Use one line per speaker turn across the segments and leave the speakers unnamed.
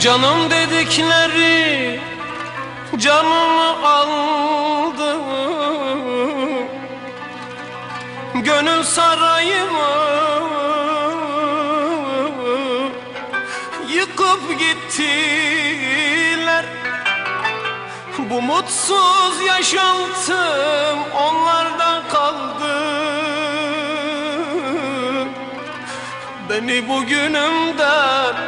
Canım dedikleri canımı aldı. Gönül sarayımı yıkıp gittiler. Bu mutsuz yaşantım onlardan kaldı. Beni bugünümden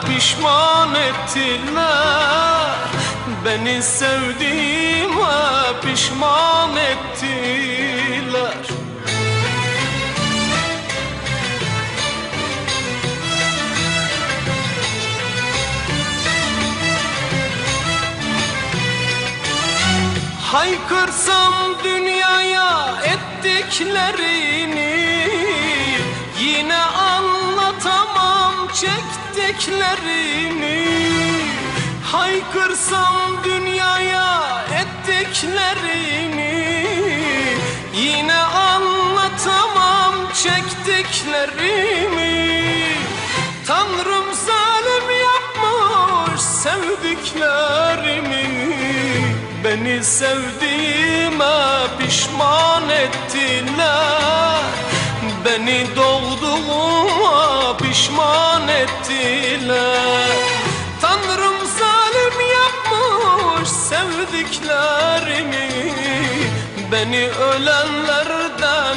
pişman ettiler. Beni sevdiğime pişman ettiler. Haykırsam dünyaya ettiklerini Yine anlatamam çektiklerini Haykırsam dünyaya ettiklerini Yine anlatamam çektiklerimi. Tanrım zalim yapmış sevdiklerimi Beni sevdiğime pişman ettiler. Beni pişman ettiler. Tanrım zalim yapmış sevdiklerimi. Beni ölenlerden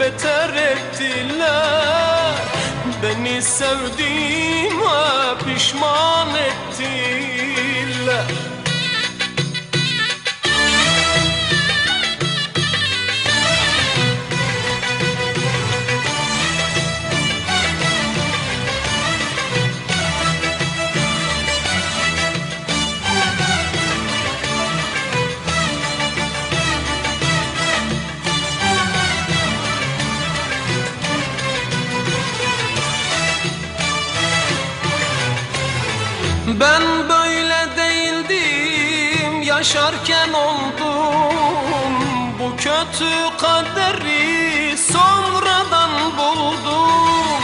beter ettiler. Beni sevdiğime Ben böyle değildim yaşarken oldum. Bu kötü kaderi sonradan buldum.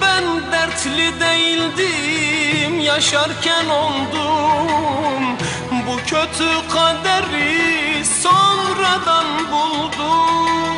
Ben dertli değildim yaşarken oldum. Bu kötü kaderi sonradan buldum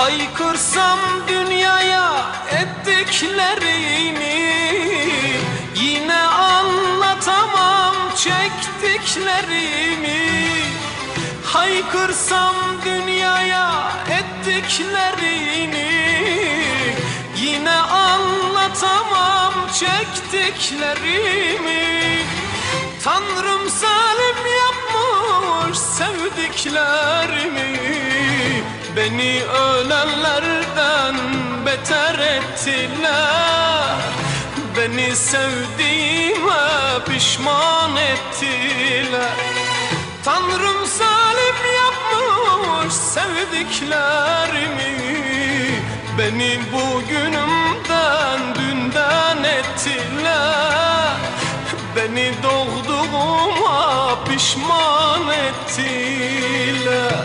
Haykırsam dünyaya ettiklerini Yine anlatamam çektiklerimi. Haykırsam dünyaya ettiklerini Yine anlatamam çektiklerimi. Tanrım zalim yapmış sevdiklerimi Beni ölenlerden beter ettiler. Beni sevdiğime pişman ettiler. Tanrım zalim yapmış sevdiklerimi. Beni bugünümden dünden ettiler. Beni doğduğuma pişman ettiler